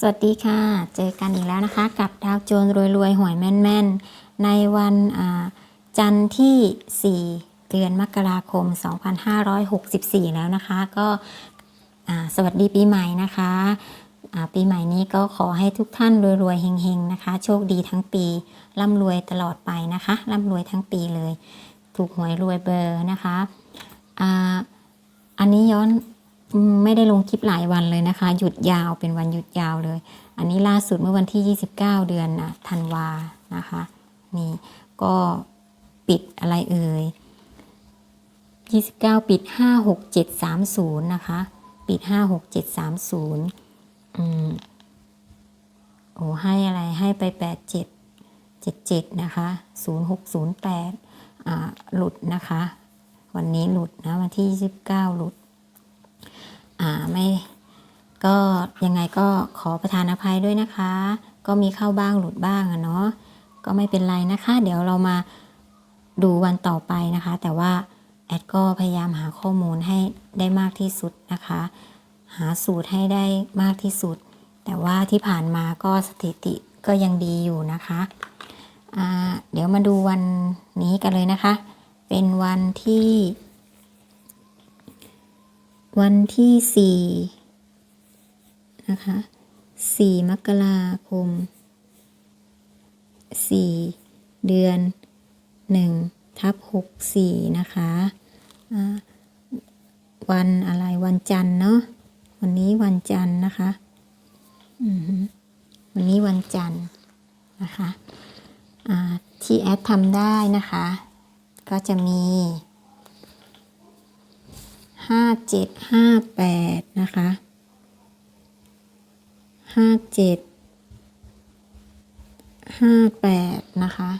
สวัสดีค่ะ เจอกันอีกแล้วนะคะ กับดาวโจนรวยๆ หวยแม่นๆ ในวันจันทร์ที่ 4 เดือนมกราคม 2564 แล้วนะคะ ก็สวัสดีปีใหม่นะคะปีใหม่นี้ก็ขอให้ทุกท่านรวยๆเฮงๆนะคะ โชคดีทั้งปีร่ำรวยตลอดไปนะคะร่ำรวยทั้งปีเลย ถูกหวยรวยเบอร์นะคะอ,อันนี้ย้อน ไม่ได้ลงคลิปหลายวันเลยนะคะ หยุดยาวเป็นวันหยุดยาวเลย อันนี้ล่าสุดเมื่อวันที่ 29 เดือนนะธันวานะคะ นี่ก็ปิดอะไรเอ่ย 29 ปิด 56730 นะคะ ปิด 56730 อืม โอ้ให้อะไรให้ไป 87 77 นะคะ 0608 อ่า หลุดนะคะ วันนี้หลุดนะ วันที่ 29 หลุด อ่าไม่ก็ยังไงก็ขอประทานอภัยด้วยนะคะ ก็มีเข้าบ้างหลุดบ้างอะเนาะก็ไม่เป็นไรนะคะ เดี๋ยวเรามาดูวันต่อไปนะคะ แต่ว่าแอดก็พยายามหาข้อมูลให้ได้มากที่สุดนะคะ หาสูตรให้ได้มากที่สุด แต่ว่าที่ผ่านมาก็สถิติก็ยังดีอยู่นะคะอ่าเดี๋ยวมาดูวันนี้กันเลยนะคะ เป็นวันที่ วันที่สี่นะคะสี่มกราคมสี่เดือนหนึ่งทับหกสี่นะคะวันอะไรวันจันทร์เนาะวันนี้วันจันทร์นะคะอือฮึวันนี้วันจันทร์นะคะที่แอดทำได้นะคะ ก็จะมี ห้าเจ็ดห้าแปดนะคะห้าเจ็ดห้าแปดนะคะ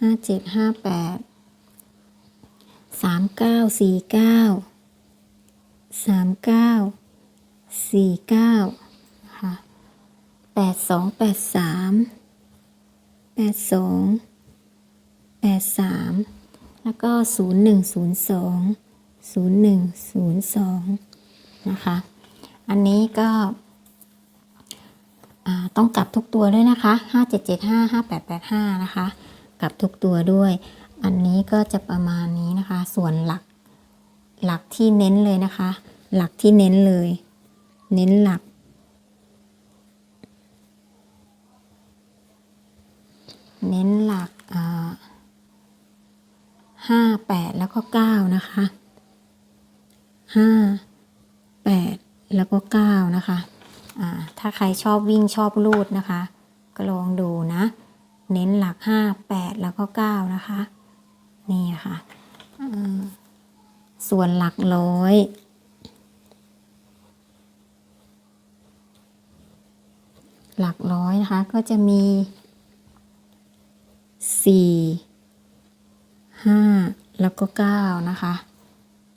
ห้าเจ็ดห้าแปดสามเก้าสี่เก้าสามเก้าสี่เก้านะคะแปดสองแปดสามแปดสองแปดสาม แล้วก็ 0102 0102 นะคะ อันนี้ก็ต้องกลับทุกตัวด้วยนะคะ 5775 5885 นะคะ กลับทุกตัวด้วย อันนี้ก็จะประมาณนี้นะคะ ส่วนหลัก หลักที่เน้นเลยนะคะ หลักที่เน้นเลย เน้นหลัก เน้นหลักอ่า ห้าแปดแล้วก็เก้านะคะห้าแปดแล้วก็เก้านะคะอ่าถ้าใครชอบวิ่งชอบลูดนะคะ ก็ลองดูนะ เน้นหลักห้าแปดแล้วก็เก้านะคะ นี่ค่ะส่วนหลักร้อย หลักร้อยนะคะก็จะมีสี่ ห้าแล้วก็เก้านะคะ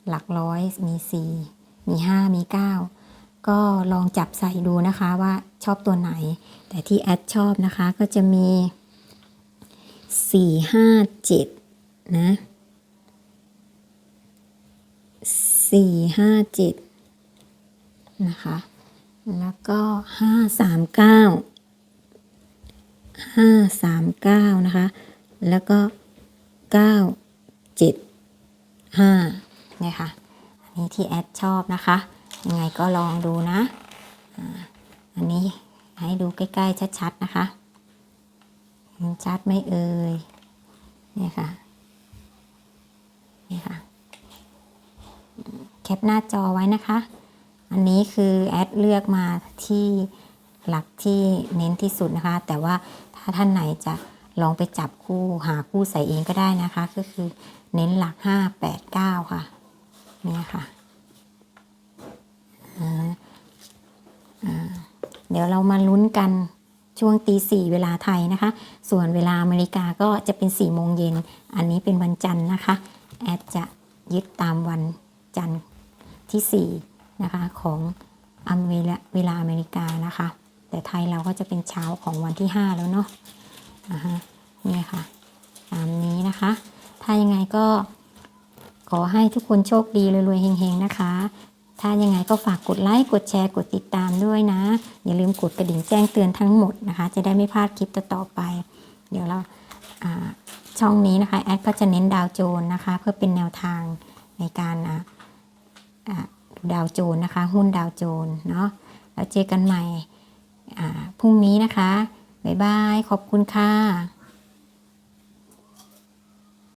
หลักร้อยมีสี่มีห้ามีเก้าก็ลองจับใส่ดูนะคะว่าชอบตัวไหน แต่ที่แอดชอบนะคะก็จะมีสี่ห้าเจ็ดนะสี่ห้าเจ็ดนะคะ แล้วก็ห้าสามเก้าห้าสามเก้านะคะ แล้วก็ เก้าเจ็ดห้าเนี่ยค่ะอันนี้ที่แอดชอบนะคะ ยังไงก็ลองดูนะอันนี้ให้ดูใกล้ ๆ ชัด ๆ นะคะเห็นชัดไม่เอ่ยเนี่ยค่ะนี่ค่ะ แคปหน้าจอไว้นะคะ อันนี้คือแอดเลือกมาที่หลักที่เน้นที่สุดนะคะ แต่ว่าถ้าท่านไหนจะ ลองไปจับคู่หาคู่ใส่เองก็ได้นะคะ ก็คือเน้นหลักห้าแปดเก้าค่ะเนี่ยค่ะเดี๋ยวเรามาลุ้นกันช่วงตีสี่เวลาไทยนะคะ ส่วนเวลาอเมริกาก็จะเป็นสี่โมงเย็น อันนี้เป็นวันจันทร์นะคะ แอดจะยึดตามวันจันทร์ที่สี่นะคะของอเมริเวลาอเมริกานะคะ แต่ไทยเราก็จะเป็นเช้าของวันที่ห้าแล้วเนาะ อ่าฮะนี่ค่ะ ตามนี้นะคะ ถ้ายังไงก็ขอให้ทุกคนโชคดีรวยๆเฮงๆนะคะ ถ้ายังไงก็ฝากกดไลค์ กดแชร์ กดติดตามด้วยนะ อย่าลืมกดกระดิ่งแจ้งเตือนทั้งหมดนะคะ จะได้ไม่พลาดคลิปต่อๆไป เดี๋ยวเราช่องนี้นะคะแอดก็จะเน้นดาวโจนนะคะ เพื่อเป็นแนวทางในการดูดาวโจนนะคะ หุ้นดาวโจนเนาะแล้วเจอกันใหม่พรุ่งนี้นะคะ บ๊ายบาย ขอบคุณค่ะ